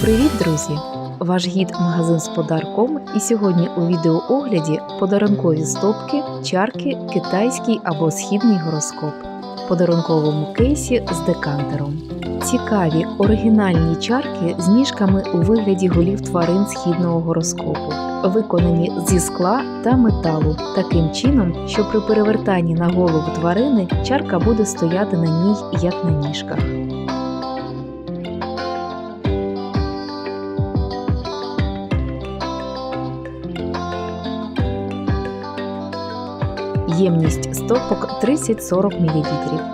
Привіт, друзі! Ваш гід магазин з подарком, і сьогодні у відеоогляді подарункові стопки, чарки, китайський або східний гороскоп подарунковому кейсі з декантером. Цікаві оригінальні чарки з ніжками у вигляді голів тварин східного гороскопу, виконані зі скла та металу, таким чином, що при перевертанні на голову тварини чарка буде стояти на ній як на ніжках. Ємність стопок 30-40 мл.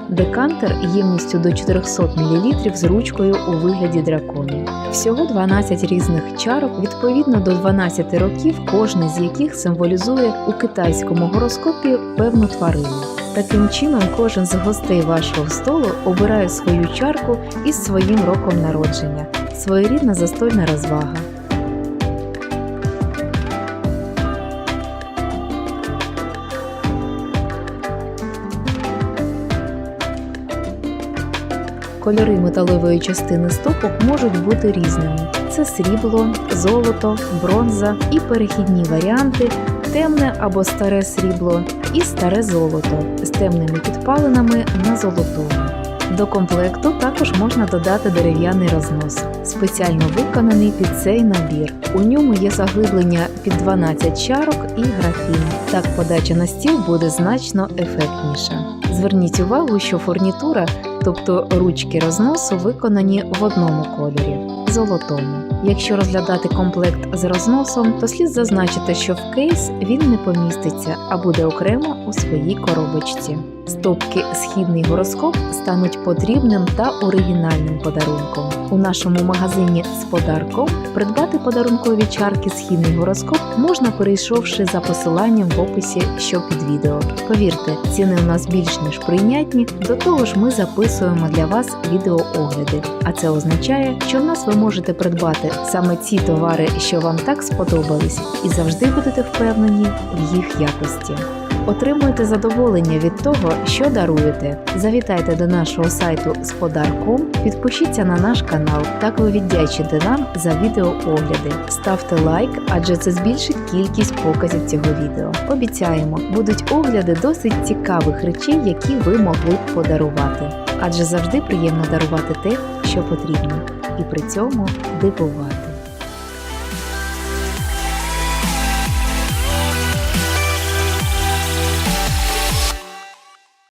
Декантер ємністю до 400 мл з ручкою у вигляді дракона. Всього 12 різних чарок відповідно до 12 років, кожний з яких символізує у китайському гороскопі певну тварину. Таким чином, кожен з гостей вашого столу обирає свою чарку із своїм роком народження. Своєрідна застольна розвага. Кольори металевої частини стопок можуть бути різними: це срібло, золото, бронза і перехідні варіанти, темне або старе срібло і старе золото з темними підпалинами на золотому. До комплекту також можна додати дерев'яний рознос, спеціально виконаний під цей набір. У ньому є заглиблення під 12 чарок і графін. Так подача на стіл буде значно ефектніша. Зверніть увагу, що фурнітура, тобто ручки розносу, виконані в одному кольорі золотому. Якщо розглядати комплект з розносом, то слід зазначити, що в кейс він не поміститься, а буде окремо у своїй коробочці. Стопки Східний гороскоп стануть потрібним та оригінальним подарунком. У нашому магазині з подарком придбати подарункові чарки Східний гороскоп можна, перейшовши за посиланням в описі, що під відео. Повірте, ціни у нас більш ніж прийнятні. До того ж, ми записуємо для вас відеоогляди. А це означає, що в нас ви можете придбати саме ці товари, що вам так сподобались, і завжди будете впевнені в їх якості. Отримуйте задоволення від того, що даруєте. Завітайте до нашого сайту з подарком, підпишіться на наш канал. Так ви віддячите нам за відеоогляди. Ставте лайк, адже це збільшить кількість показів цього відео. Обіцяємо, будуть огляди досить цікавих речей, які ви могли б подарувати. Адже завжди приємно дарувати те, що потрібно, і при цьому дивувати.